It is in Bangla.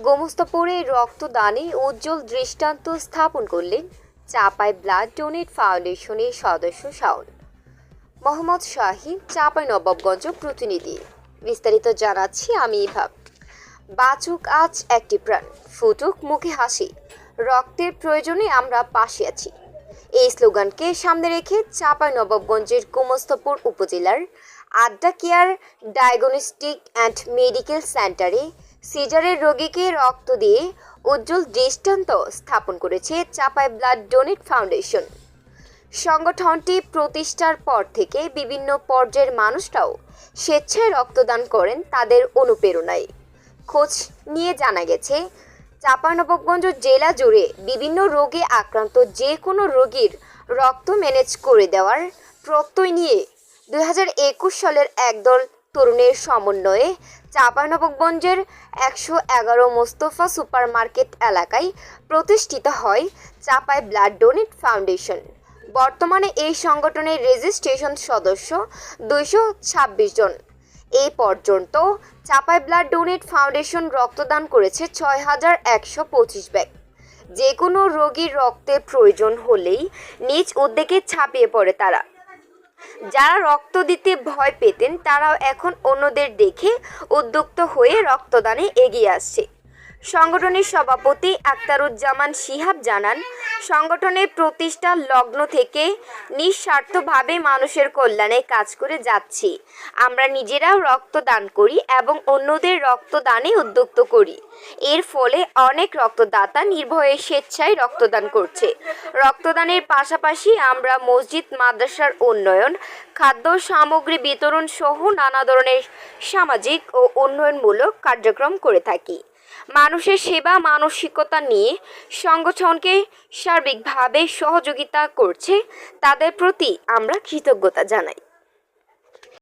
গোমস্তপুরে রক্তদানে উজ্জ্বল দৃষ্টান্ত স্থাপন করলেন চাপাই ব্লাড ডোনেট ফাউন্ডেশনের সদস্য শাওন। মোহাম্মদ শাহিন, চাপাই নবাবগঞ্জ প্রতিনিধি। বিস্তারিত জানাচ্ছি আমি ইভাব। বাচুক আজ একটি প্রাণ, ফুটুক মুখে হাসি। রক্তের প্রয়োজনে আমরা পাশে আছি। এই স্লোগানকে সামনে রেখে চাপাই নবাবগঞ্জের কুমস্তপুর উপজেলার আড্ডা কেয়ার ডায়াগনস্টিক অ্যান্ড মেডিকেল সেন্টারে সিজারের রোগীকে রক্ত দিয়ে উজ্জ্বল দৃষ্টান্ত স্থাপন করেছে চাপাই ব্লাড ডোনেট ফাউন্ডেশন। সংগঠনটি প্রতিষ্ঠার পর থেকে বিভিন্ন পর্যায়ের মানুষরাও স্বেচ্ছায় রক্তদান করেন তাদের অনুপ্রেরণায়। খোঁজ নিয়ে জানা গেছে চাঁপানবাবগঞ্জ জেলা জুড়ে বিভিন্ন রোগে আক্রান্ত যে কোনো রোগীর রক্ত ম্যানেজ করে দেওয়ার প্রত্যয় নিয়ে দু হাজার একুশ সালের একদল তরুণের সমন্বয়ে চাঁপানবাবগঞ্জের একশো এগারো মোস্তফা সুপার মার্কেট এলাকায় প্রতিষ্ঠিত হয় চাপাই ব্লাড ডোনেট ফাউন্ডেশন। বর্তমানে এই সংগঠনের রেজিস্ট্রেশন সদস্য দুইশো ছাব্বিশ জন। এই পর্যন্ত চাপাই ব্লাড ডোনেট ফাউন্ডেশন রক্তদান করেছে ছয় হাজার একশো পঁচিশ ব্যাগ। যে কোনো রোগীর রক্তের প্রয়োজন হলেই নিজ উদ্যোগে ছাপিয়ে পড়ে তারা। যারা রক্ত দিতে ভয় পেতেন, তারাও এখন অন্যদের দেখে উদ্যুক্ত হয়ে রক্তদানে এগিয়ে আসছে। সংগঠনের সভাপতি আক্তারুজ্জামান শিহাব জানান, সংগঠনের প্রতিষ্ঠা লগ্ন থেকে নিঃস্বার্থভাবে মানুষের কল্যাণে কাজ করে যাচ্ছি। আমরা নিজেরাও রক্তদান করি এবং অন্যদের রক্তদানে উদ্যুক্ত করি। এর ফলে অনেক রক্তদাতা নির্ভয়ে স্বেচ্ছায় রক্তদান করছে। রক্তদানের পাশাপাশি আমরা মসজিদ, মাদ্রাসার উন্নয়ন, খাদ্য সামগ্রী বিতরণ সহ নানা ধরনের সামাজিক ও উন্নয়নমূলক কার্যক্রম করে থাকি। মানুষের সেবা মানসিকতা নিয়ে সংগঠনকে সার্বিকভাবে সহযোগিতা করছে তাদের প্রতি আমরা কৃতজ্ঞতা জানাই।